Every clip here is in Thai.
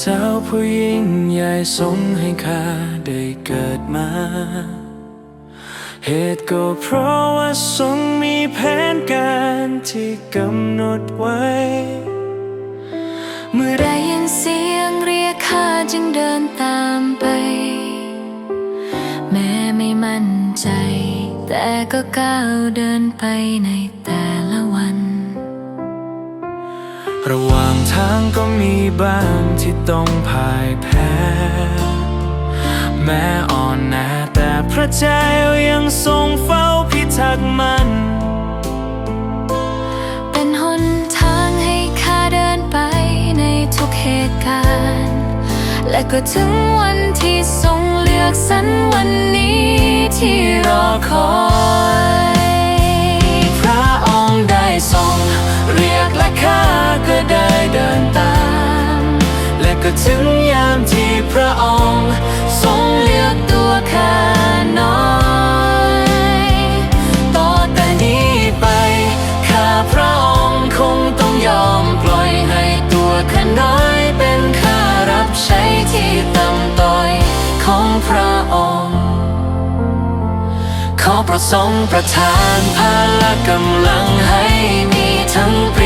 เจ้าผู้ยิ่งใหญ่ทรงให้ข้าได้เกิดมา เหตุก็เพราะว่าทรงมีแผนการที่กำหนดไว้ เมื่อได้ยินเสียงเรียกข้าจึงเดินตามไป แม้ไม่มั่นใจ แต่ก็ก้าวเดินไปในแต่ละวัน ระหว่างทางก็มีบ้างที่ต้องพ่ายแพ้ แม้อ่อนแอแต่พระเจ้ายังทรงเฝ้าพิทักษ์มันเป็นหนทางให้ข้าเดินไปในทุกเหตุการณ์ และก็ถึงวันที่ทรงเลือกสรรวันนี้ที่รอคอย ถึงยามที่พระองค์ทรงเลือกตัวข้าน้อยต่อแต่นี้ไปข้าพระองค์คงต้องยอมปล่อยให้ตัวข้าน้อยเป็นข้ารับใช้ที่ต่ำต้อยของพระองค์ ขอประสงค์ประทานพละกำลังให้มีทั้งปรี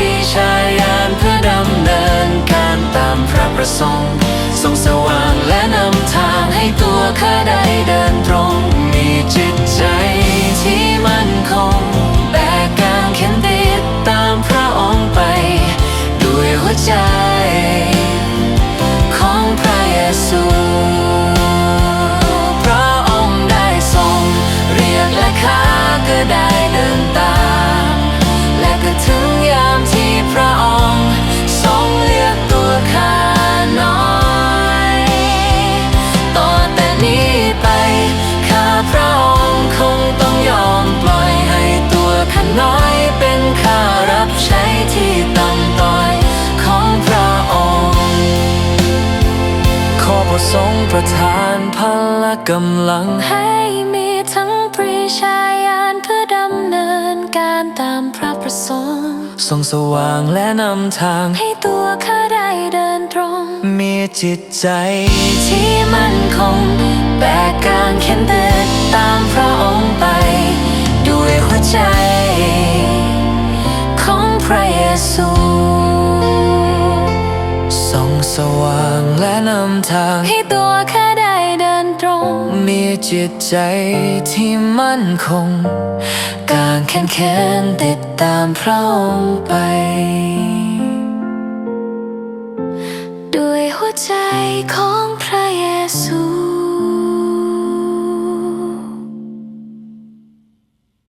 เดินตรงมีจิตใจที่มั่นคง แบกกางเข็นติดตามพระองค์ไป ด้วยหัวใจ ของพระเยซูพระองค์ได้ทรง เรียกและข้าก็ได้เดินตาม ประทานพละกำลัง ให้มีทั้งปรีชาญาณเพื่อดำเนินการตามพระประสงค์ส่องสว่างและนำทาง ให้ตัวข้าได้เดินตรง มีจิตใจที่มั่นคง แบกการเข็นเดินตามพระองค์ ส่องสว่างและนำทาง ให้ตัวแค่ได้เดินตรง มีจิตใจที่มั่นคง การแข็งแขนติดตามพระองค์ไป ด้วยหัวใจของ